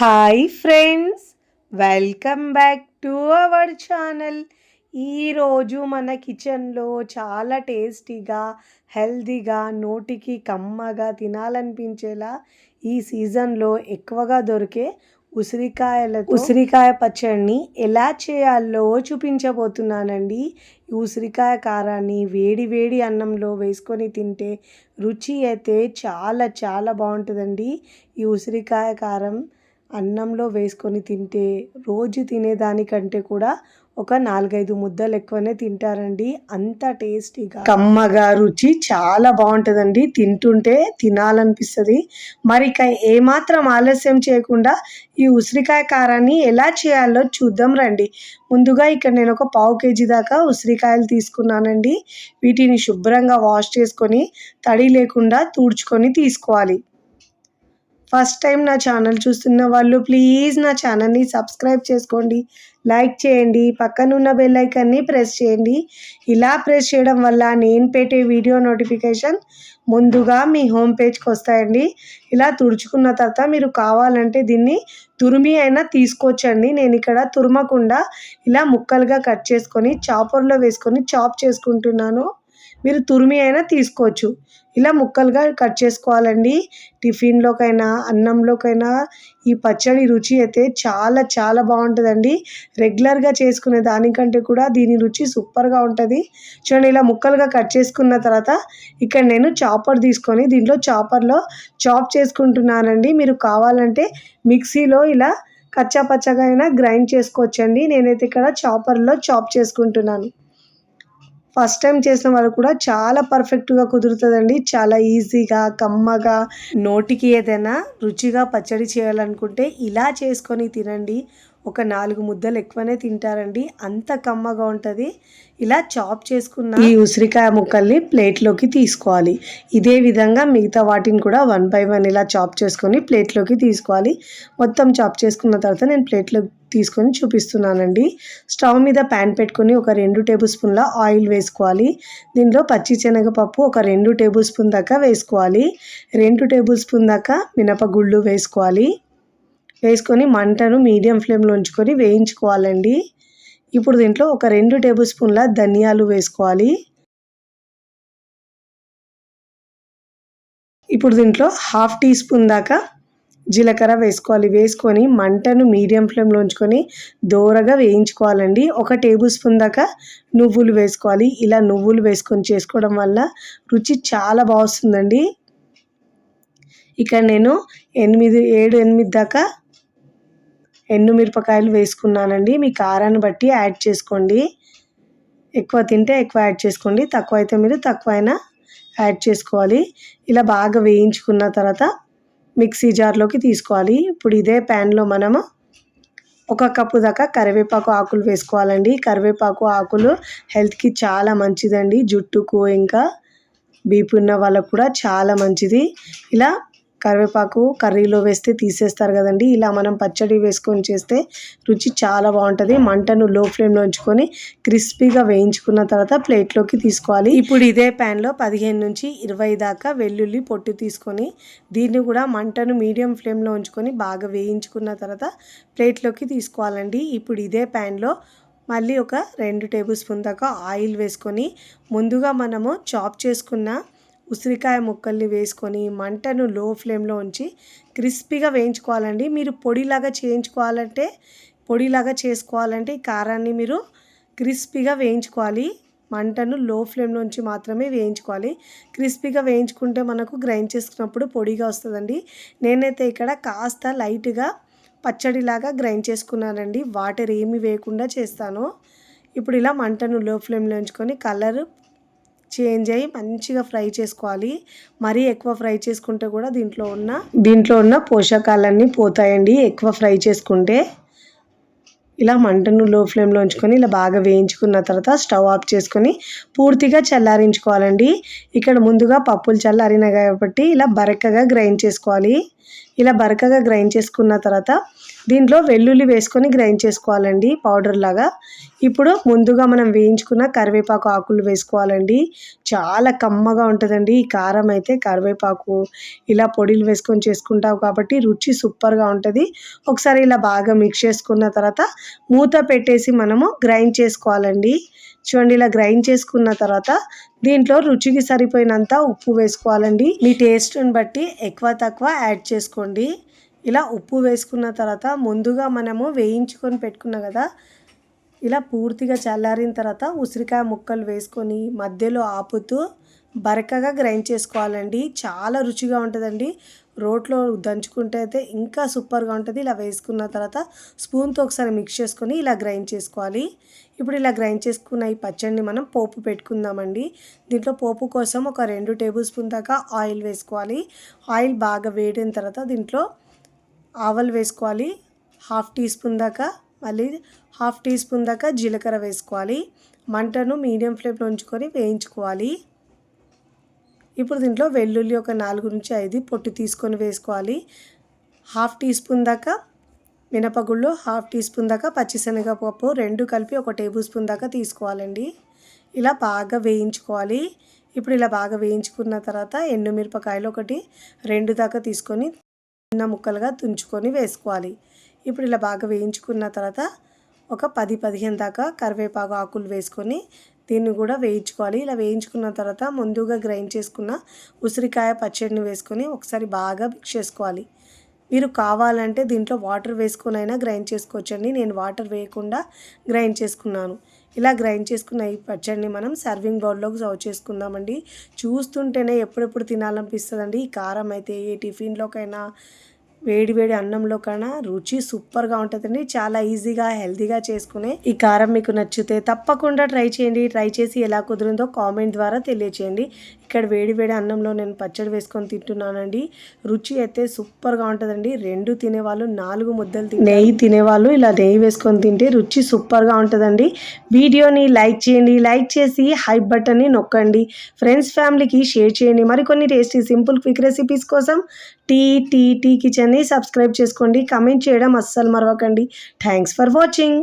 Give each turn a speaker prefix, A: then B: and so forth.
A: Hi friends welcome back to our channel ఈరోజు మన కిచెన్లో చాలా టేస్టీగా హెల్తీగా నోటికి కమ్మగా తినాలనిపించేలా ఈ సీజన్లో ఎక్కువగా దొరికే ఉసిరికాయల ఉసిరికాయ పచ్చడిని ఎలా చేయాలో చూపించబోతున్నానండి. ఈ ఉసిరికాయ కారాన్ని వేడి వేడి అన్నంలో వేసుకొని తింటే రుచి అయితే చాలా చాలా బాగుంటుందండి. ఈ ఉసిరికాయ కారం అన్నంలో వేసుకొని తింటే రోజు తినేదానికంటే కూడా ఒక నాలుగైదు ముద్దలు ఎక్కువనే తింటారండి. అంత టేస్టీగా. కమ్మగా రుచి చాలా బాగుంటుందండి. తింటుంటే తినాలనిపిస్తుంది. మరి ఇక ఏమాత్రం ఆలస్యం చేయకుండా ఈ ఉసిరికాయ కారాన్ని ఎలా చేయాలో చూద్దాం రండి. ముందుగా ఇక్కడ నేను ఒక పావు కేజీ దాకా ఉసిరికాయలు తీసుకున్నానండి. వీటిని శుభ్రంగా వాష్ చేసుకొని తడి లేకుండా తుడుచుకొని తీసుకోవాలి. ఫస్ట్ టైం నా ఛానల్ చూస్తున్న వాళ్ళు ప్లీజ్ నా ఛానల్ని సబ్స్క్రైబ్ చేసుకోండి. లైక్ చేయండి. పక్కనున్న బెల్ ఐకాన్ని ప్రెస్ చేయండి. ఇలా ప్రెస్ చేయడం వల్ల నేను పెట్టే వీడియో నోటిఫికేషన్ ముందుగా మీ హోమ్ పేజ్కి వస్తాయండి. ఇలా తుడుచుకున్న తర్వాత మీరు కావాలంటే దీన్ని తురిమి అయినా తీసుకోవచ్చండి. నేను ఇక్కడ తురమకుండా ఇలా ముక్కలుగా కట్ చేసుకొని చాపర్లో వేసుకొని చాప్ చేసుకుంటున్నాను. మీరు తురిమి అయినా తీసుకోవచ్చు. ఇలా ముక్కలుగా కట్ చేసుకోవాలండి. టిఫిన్లోకైనా అన్నంలోకైనా ఈ పచ్చడి రుచి అయితే చాలా చాలా బాగుంటుందండి. రెగ్యులర్గా చేసుకునే దానికంటే కూడా దీని రుచి సూపర్గా ఉంటుంది. చూడండి ఇలా ముక్కలుగా కట్ చేసుకున్న తర్వాత ఇక్కడ నేను చాపర్ తీసుకొని దీంట్లో చాపర్లో చాప్ చేసుకుంటున్నానండి. మీరు కావాలంటే మిక్సీలో ఇలా కచ్చా పచ్చగా అయినా గ్రైండ్ చేసుకోవచ్చండి. నేనైతే ఇక్కడ చాపర్లో చాప్ చేసుకుంటున్నాను. ఫస్ట్ టైం చేసిన వాళ్ళు కూడా చాలా పర్ఫెక్ట్గా కుదురుతుందండి. చాలా ఈజీగా కమ్మగా నోటికి ఏదైనా రుచిగా పచ్చడి చేయాలనుకుంటే ఇలా చేసుకొని తినండి. ఒక నాలుగు ముద్దలు ఎక్కువనే తింటారండి. అంత కమ్మగా ఉంటుంది. ఇలా చాప్ చేసుకున్న ఈ ఉసిరికాయ ముక్కల్ని ప్లేట్లోకి తీసుకోవాలి. ఇదే విధంగా మిగతా వాటిని కూడా వన్ బై వన్ ఇలా చాప్ చేసుకొని ప్లేట్లోకి తీసుకోవాలి. మొత్తం చాప్ చేసుకున్న తర్వాత నేను ప్లేట్లో తీసుకొని చూపిస్తున్నానండి. స్టవ్ మీద ప్యాన్ పెట్టుకొని ఒక రెండు టేబుల్ స్పూన్ల ఆయిల్ వేసుకోవాలి. దీనిలో పచ్చి శనగపప్పు ఒక రెండు టేబుల్ స్పూన్ దాకా వేసుకోవాలి. రెండు టేబుల్ స్పూన్ దాకా మినపగుళ్ళు వేసుకోవాలి. వేసుకొని మంటను మీడియం ఫ్లేమ్లో ఉంచుకొని వేయించుకోవాలండి. ఇప్పుడు దీంట్లో ఒక రెండు టేబుల్ స్పూన్ల ధనియాలు వేసుకోవాలి. ఇప్పుడు దీంట్లో హాఫ్ టీ స్పూన్ దాకా జీలకర్ర వేసుకోవాలి. వేసుకొని మంటను మీడియం ఫ్లేమ్లో ఉంచుకొని దోరగా వేయించుకోవాలండి. ఒక టేబుల్ స్పూన్ దాకా నువ్వులు వేసుకోవాలి. ఇలా నువ్వులు వేసుకొని చేసుకోవడం వల్ల రుచి చాలా బాగుంటుందండి ఇక్కడ నేను ఎనిమిది ఏడు ఎనిమిది దాకా ఎండుమిరపకాయలు వేసుకున్నానండి. మీ కారాన్ని బట్టి యాడ్ చేసుకోండి. ఎక్కువ తింటే ఎక్కువ యాడ్ చేసుకోండి. తక్కువ అయితే మీరు తక్కువ అయినా యాడ్ చేసుకోవాలి. ఇలా బాగా వేయించుకున్న తర్వాత మిక్సీ జార్లోకి తీసుకోవాలి. ఇప్పుడు ఇదే ప్యాన్లో మనము ఒక కప్పు దాకా కరివేపాకు ఆకులు వేసుకోవాలండి. కరివేపాకు ఆకులు హెల్త్కి చాలా మంచిదండి. జుట్టుకు ఇంకా బీపీ ఉన్న వాళ్ళకు కూడా చాలా మంచిది. ఇలా కరివేపాకు కర్రీలో వేస్తే తీసేస్తారు కదండి. ఇలా మనం పచ్చడి వేసుకొని చేస్తే రుచి చాలా బాగుంటుంది. మంటను లో ఫ్లేమ్లో ఉంచుకొని క్రిస్పీగా వేయించుకున్న తర్వాత ప్లేట్లోకి తీసుకోవాలి. ఇప్పుడు ఇదే ప్యాన్లో పదిహేను నుంచి ఇరవై దాకా వెల్లుల్లి పొట్టు తీసుకొని దీన్ని కూడా మంటను మీడియం ఫ్లేమ్లో ఉంచుకొని బాగా వేయించుకున్న తర్వాత ప్లేట్లోకి తీసుకోవాలండి. ఇప్పుడు ఇదే ప్యాన్లో మళ్ళీ ఒక రెండు టేబుల్ స్పూన్ దాకా ఆయిల్ వేసుకొని ముందుగా మనము చాప్ చేసుకున్న ఉసిరికాయ ముక్కల్ని వేసుకొని మంటను లో ఫ్లేమ్లో ఉంచి క్రిస్పీగా వేయించుకోవాలండి. మీరు పొడిలాగా చేయించుకోవాలంటే పొడిలాగా చేసుకోవాలంటే ఈ కారాన్ని మీరు క్రిస్పీగా వేయించుకోవాలి. మంటను లో ఫ్లేమ్లో ఉంచి మాత్రమే వేయించుకోవాలి. క్రిస్పీగా వేయించుకుంటే మనకు గ్రైండ్ చేసుకున్నప్పుడు పొడిగా వస్తుందండి. నేనైతే ఇక్కడ కాస్త లైట్గా పచ్చడిలాగా గ్రైండ్ చేసుకున్నానండి. వాటర్ ఏమి వేయకుండా చేస్తాను. ఇప్పుడు ఇలా మంటను లో ఫ్లేమ్లో ఉంచుకొని కలర్ చేంజ్ అయ్యి మంచిగా ఫ్రై చేసుకోవాలి. మరీ ఎక్కువ ఫ్రై చేసుకుంటే కూడా దీంట్లో ఉన్న దీంట్లో ఉన్న పోషకాలన్నీ పోతాయండి. ఎక్కువ ఫ్రై చేసుకుంటే ఇలా మంటను లో ఫ్లేమ్లో ఉంచుకొని ఇలా బాగా వేయించుకున్న తర్వాత స్టవ్ ఆఫ్ చేసుకొని పూర్తిగా చల్లారించుకోవాలండి. ఇక్కడ ముందుగా పప్పులు చల్లారిన కాబట్టి ఇలా బరకగా గ్రైండ్ చేసుకోవాలి. ఇలా బరకగా గ్రైండ్ చేసుకున్న తర్వాత దీంట్లో వెల్లుల్లి వేసుకొని గ్రైండ్ చేసుకోవాలండి పౌడర్ లాగా. ఇప్పుడు ముందుగా మనం వేయించుకున్న కరివేపాకు ఆకులు వేసుకోవాలండి. చాలా కమ్మగా ఉంటుందండి ఈ కారం అయితే. కరివేపాకు ఇలా పొడిలు వేసుకొని చేసుకుంటావు కాబట్టి రుచి సూపర్గా ఉంటుంది. ఒకసారి ఇలా బాగా మిక్స్ చేసుకున్న తర్వాత మూత పెట్టేసి మనము గ్రైండ్ చేసుకోవాలండి. చూడండి ఇలా గ్రైండ్ చేసుకున్న తర్వాత దీంట్లో రుచికి సరిపోయినంత ఉప్పు వేసుకోవాలండి. మీ టేస్ట్ని బట్టి ఎక్కువ తక్కువ యాడ్ చేసుకోండి. ఇలా ఉప్పు వేసుకున్న తర్వాత ముందుగా మనము వేయించుకొని పెట్టుకున్నాం కదా ఇలా పూర్తిగా చల్లారిన తర్వాత ఉసిరికాయ ముక్కలు వేసుకొని మధ్యలో ఆపుతూ బరకగా గ్రైండ్ చేసుకోవాలండి. చాలా రుచిగా ఉంటుందండి. రోట్లో దంచుకుంటే అయితే ఇంకా సూపర్గా ఉంటుంది. ఇలా వేసుకున్న తర్వాత స్పూన్తో ఒకసారి మిక్స్ చేసుకొని ఇలా గ్రైండ్ చేసుకోవాలి. ఇప్పుడు ఇలా గ్రైండ్ చేసుకున్న ఈ పచ్చడిని మనం పోపు పెట్టుకుందామండి. దీంట్లో పోపు కోసం ఒక రెండు టేబుల్ స్పూన్ దాకా ఆయిల్ వేసుకోవాలి. ఆయిల్ బాగా వేడిన తర్వాత దీంట్లో ఆవలు వేసుకోవాలి. హాఫ్ టీ స్పూన్ దాకా మళ్ళీ హాఫ్ టీ స్పూన్ దాకా జీలకర్ర వేసుకోవాలి. మంటను మీడియం ఫ్లేమ్లో ఉంచుకొని వేయించుకోవాలి. ఇప్పుడు దీంట్లో వెల్లుల్లి ఒక నాలుగు నుంచి ఐదు పొట్టు తీసుకొని వేసుకోవాలి. హాఫ్ టీ స్పూన్ దాకా మినపగుళ్ళు హాఫ్ టీ స్పూన్ దాకా పచ్చిశనగపప్పు రెండు కలిపి ఒక టేబుల్ స్పూన్ దాకా తీసుకోవాలండి. ఇలా బాగా వేయించుకోవాలి. ఇప్పుడు ఇలా బాగా వేయించుకున్న తర్వాత ఎండుమిరపకాయలు ఒకటి రెండు దాకా తీసుకొని చిన్న ముక్కలుగా తుంచుకొని వేసుకోవాలి. ఇప్పుడు ఇలా బాగా వేయించుకున్న తర్వాత ఒక పది పదిహేను దాకా కరివేపాకు ఆకులు వేసుకొని దీన్ని కూడా వేయించుకోవాలి. ఇలా వేయించుకున్న తర్వాత ముందుగా గ్రైండ్ చేసుకున్న ఉసిరికాయ పచ్చడిని వేసుకొని ఒకసారి బాగా మిక్స్ చేసుకోవాలి. మీరు కావాలంటే దీంట్లో వాటర్ వేసుకొని అయినా గ్రైండ్ చేసుకోవచ్చండి. నేను వాటర్ వేయకుండా గ్రైండ్ చేసుకున్నాను. ఇలా గ్రైండ్ చేసుకున్న ఈ పచ్చడిని మనం సర్వింగ్ బౌల్లోకి సర్వ్ చేసుకుందామండి. చూస్తుంటేనే ఎప్పుడెప్పుడు తినాలనిపిస్తుందండి. ఈ కారం అయితే ఏ టిఫిన్లోకైనా వేడి వేడి అన్నంలో కన్నా రుచి సూపర్గా ఉంటుందండి. చాలా ఈజీగా హెల్తీగా చేసుకునే ఈ కారం మీకు నచ్చితే తప్పకుండా ట్రై చేయండి. ట్రై చేసి ఎలా కుదిరిందో కామెంట్ ద్వారా తెలియచేయండి. ఇక్కడ వేడి వేడి అన్నంలో నేను పచ్చడి వేసుకొని తింటున్నానండి. రుచి అయితే సూపర్గా ఉంటుందండి. రెండు తినేవాళ్ళు నాలుగు ముద్దలు నెయ్యి తినేవాళ్ళు ఇలా నెయ్యి వేసుకొని తింటే రుచి సూపర్గా ఉంటుందండి. వీడియోని లైక్ చేయండి. లైక్ చేసి హైప్ బటన్ని నొక్కండి. ఫ్రెండ్స్ ఫ్యామిలీకి షేర్ చేయండి. మరికొన్ని టేస్టీ సింపుల్ క్విక్ రెసిపీస్ కోసం టీటీటీ కిచెన్ని సబ్స్క్రైబ్ చేసుకోండి. కమెంట్ చేయడం అస్సలు మరవకండి. Thanks for watching.